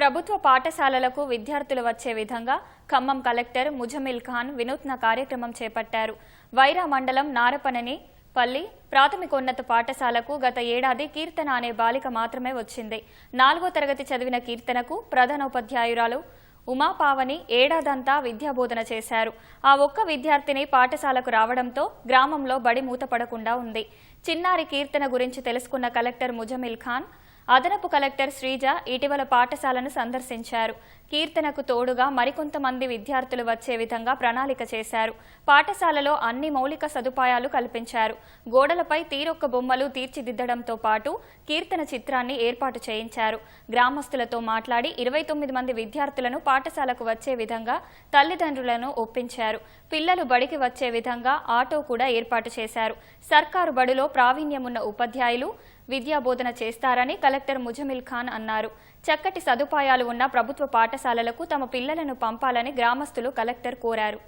ప్రభుత్వ పాఠశాలలకు విద్యార్థులు వచ్చే విధంగా ఖమ్మం కలెక్టర్ ముజమిల్ ఖాన్ వినూత్న కార్యక్రమం చేపట్టారు. వైరా మండలం నారపనని పల్లి ప్రాథమికోన్నత పాఠశాలకు గత ఏడాది కీర్తన అనే బాలిక మాత్రమే వచ్చింది. నాలుగో తరగతి చదివిన కీర్తనకు ప్రధానోపాధ్యాయురాలు ఉమాపావని ఏడాదంతా విద్యాబోధన చేశారు. ఆ ఒక్క విద్యార్థిని పాఠశాలకు రావడంతో గ్రామంలో బడి మూతపడకుండా ఉంది. చిన్నారి కీర్తన గురించి తెలుసుకున్న కలెక్టర్ ముజమిల్ ఖాన్ అదనపు కలెక్టర్ శ్రీజ ఇటీవల పాఠశాలను సందర్శించారు. కీర్తనకు తోడుగా మరికొంతమంది విద్యార్థులు వచ్చే విధంగా ప్రణాళిక చేశారు. పాఠశాలలో అన్ని మౌలిక సదుపాయాలు కల్పించారు. గోడలపై తీరొక్క బొమ్మలు తీర్చిదిద్దడంతో పాటు కీర్తన చిత్రాన్ని ఏర్పాటు చేయించారు. గ్రామస్తులతో మాట్లాడి ఇరవై తొమ్మిది మంది విద్యార్థులను పాఠశాలకు వచ్చే విధంగా తల్లిదండ్రులను ఒప్పించారు. పిల్లలు బడికి వచ్చే విధంగా ఆటో కూడా ఏర్పాటు చేశారు. సర్కారు బడిలో ప్రావీణ్యమున్న ఉపాధ్యాయులు విద్యాబోధన చేస్తారని కలెక్టర్ ముజమిల్ ఖాన్ అన్నారు. చక్కటి సదుపాయాలు ఉన్న ప్రభుత్వ పాఠశాలలకు తమ పిల్లలను పంపాలని గ్రామస్తులు కలెక్టర్ కోరారు.